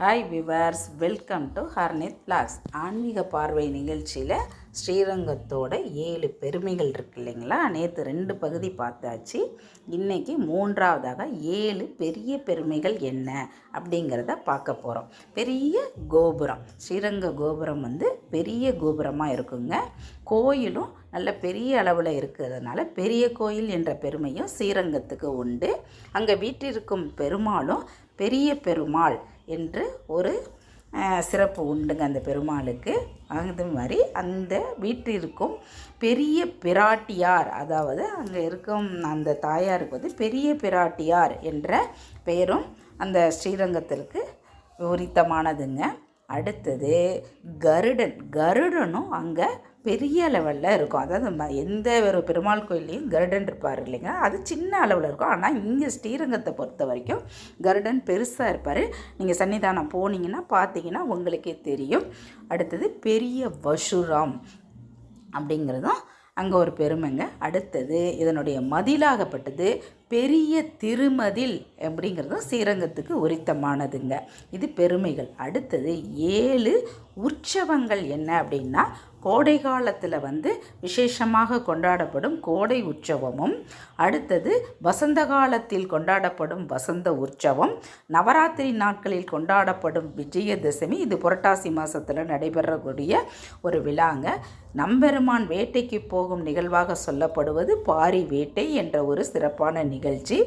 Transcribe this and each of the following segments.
Hi viewers welcome to Harnith blogs ஆன்மீக பார்வை நிகழ்ச்சியில் ஸ்ரீரங்கத்தோட ஏழு பெருமைகள் இருக்கு இல்லைங்களா? நேற்று ரெண்டு பகுதி பார்த்தாச்சு. இன்றைக்கி மூன்றாவதாக ஏழு பெரிய பெருமைகள் என்ன அப்படிங்கிறத பார்க்க போகிறோம் பெரிய கோபுரம். ஸ்ரீரங்க கோபுரம் வந்து பெரிய கோபுரமாக இருக்குங்க. கோயிலும் நல்ல பெரிய அளவில் இருக்கிறதுனால பெரிய கோயில் என்ற பெருமையும் ஸ்ரீரங்கத்துக்கு உண்டு. அங்கே வீட்டிற்கும் பெருமாளும் பெரிய பெருமாள் என்று ஒரு சிறப்பு உண்டுங்க அந்த பெருமாளுக்கு. அது மாதிரி அந்த வீட்டிற்கும் பெரிய பிராட்டியார் அதாவது அங்கே இருக்கும் அந்த தாயாருக்கு வந்து பெரிய பிராட்டியார் என்ற பெயரும் அந்த ஸ்ரீரங்கத்திற்கு உரித்தமானதுங்க அடுத்தது கருடன். கருடனும் அங்கே பெரிய லெவலில் இருக்கும். அதாவது ம- எந்த ஒரு பெருமாள் கோயில்லையும் கருடன் இருப்பார் இல்லைங்க? அது சின்ன அளவில் இருக்கும். ஆனால் இங்கே ஸ்ரீரங்கத்தை பொறுத்த வரைக்கும் கருடன் பெருசாக இருப்பார். நீங்கள் சன்னிதானம் போனீங்கன்னா பார்த்தீங்கன்னா உங்களுக்கே தெரியும். அடுத்தது பெரிய வசுராம் அப்படிங்கிறதும் அங்கே ஒரு பெருமைங்க. அடுத்தது இதனுடைய மதிலாகப்பட்டது பெரிய திருமதில் அப்படிங்கிறதும் ஸ்ரீரங்கத்துக்கு உரித்தமானதுங்க. இது பெருமைகள். அடுத்தது ஏழு உற்சவங்கள் என்ன அப்படின்னா கோடை காலத்தில் வந்து விசேஷமாக கொண்டாடப்படும் கோடை உற்சவமும் அடுத்தது வசந்த காலத்தில் கொண்டாடப்படும் வசந்த உற்சவம் நவராத்திரி நாட்களில் கொண்டாடப்படும் விஜயதசமி இது புரட்டாசி மாதத்தில் நடைபெறக்கூடிய ஒரு விழாங்க. நம்பெருமான் வேட்டைக்கு போகும் நிகழ்வாக சொல்லப்படுவது பாரி வேட்டை என்ற ஒரு சிறப்பான நிகழ்ச்சி.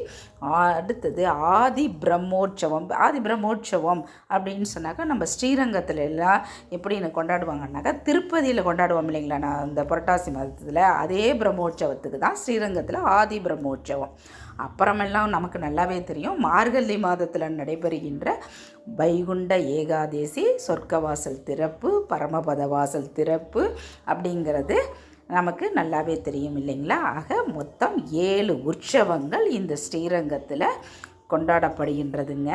அடுத்தது ஆதி பிரம்மோற்சவம் ஆதி பிரம்மோற்சவம் அப்படின்னு சொன்னாக்கா நம்ம ஸ்ரீரங்கத்தில் எல்லாம் எப்படின்னு கொண்டாடுவாங்கன்னாக்கா திருப்பதியில் கொண்டாடுவோம் இல்லைங்களா? நான் இந்த புரட்டாசி மாதத்தில் அதே பிரம்மோற்சவத்துக்கு தான் ஸ்ரீரங்கத்தில் ஆதி பிரம்மோற்சவம். அப்புறமெல்லாம் நமக்கு நல்லாவே தெரியும். மார்கழி மாதத்தில் நடைபெறுகின்ற வைகுண்ட ஏகாதேசி சொர்க்கவாசல் திறப்பு பரமபத வாசல் திறப்பு அப்படிங்கிறது நமக்கு நல்லாவே தெரியும் இல்லைங்களா? ஆக மொத்தம் ஏழு உற்சவங்கள் இந்த ஸ்ரீரங்கத்தில் கொண்டாடப்படுகின்றதுங்க.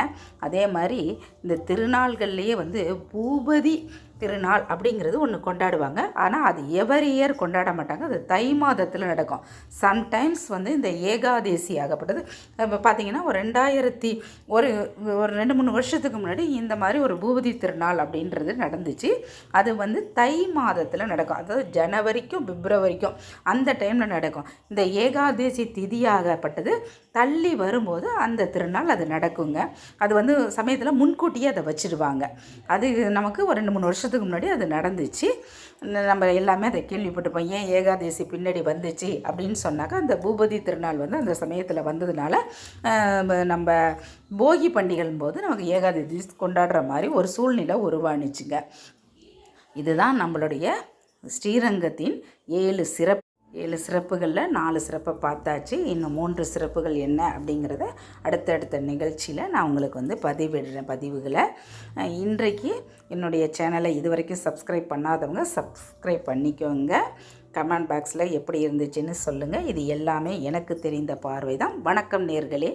அதே மாதிரி இந்த திருநாள்கள்லேயே வந்து பூபதி திருநாள் அப்படிங்கிறது ஒன்று கொண்டாடுவாங்க. ஆனால் அது எவர் இயர் கொண்டாட மாட்டாங்க. அது தை மாதத்தில் நடக்கும். சம்டைம்ஸ் வந்து இந்த ஏகாதேசி ஆகப்பட்டது. இப்போ பார்த்தீங்கன்னா ஒரு ரெண்டாயிரத்தி ஒரு ஒரு ரெண்டு மூணு வருஷத்துக்கு முன்னாடி இந்த மாதிரி ஒரு பூபதி திருநாள் அப்படின்றது நடந்துச்சு. அது வந்து தை மாதத்தில் நடக்கும். அதாவது ஜனவரிக்கும் பிப்ரவரிக்கும் அந்த டைமில் நடக்கும். இந்த ஏகாதேசி திதியாகப்பட்டது தள்ளி வரும்போது அந்த திருநாள் அது நடக்குங்க. அது வந்து சமயத்தில் முன்கூட்டியே அதை வச்சிருவாங்க. அது நமக்கு ஒரு ரெண்டு மூணு வருஷம் வருஷத்துக்கு முன்னாடி அது நடந்துச்சு. நம்ம எல்லாமே அதை கேள்விப்பட்டிருப்போம். ஏன் ஏகாதேசி பின்னாடி வந்துச்சு அப்படின்னு சொன்னாக்கா அந்த பூபதி திருநாள் வந்து அந்த சமயத்தில் வந்ததுனால நம்ம போகி பண்டிகையின் போது நமக்கு ஏகாதேசி கொண்டாடுற மாதிரி ஒரு சூழ்நிலை உருவானுச்சுங்க. இதுதான் நம்மளுடைய ஸ்ரீரங்கத்தின் ஏழு சிறப்பு ஏழு சிறப்புகளில் நாலு சிறப்பை பார்த்தாச்சு. இன்னும் மூன்று சிறப்புகள் என்ன அப்படிங்கிறத அடுத்தடுத்த நிகழ்ச்சியில் நான் உங்களுக்கு வந்து பதிவிடுறேன் பதிவுகளை. இன்றைக்கு என்னுடைய சேனலை இது வரைக்கும் சப்ஸ்கிரைப் பண்ணாதவங்க சப்ஸ்கிரைப் பண்ணிக்கோங்க. கமெண்ட் பாக்ஸில் எப்படி இருந்துச்சுன்னு சொல்லுங்கள் இது எல்லாமே எனக்கு தெரிந்த பார்வை தான் வணக்கம் நேர்களே.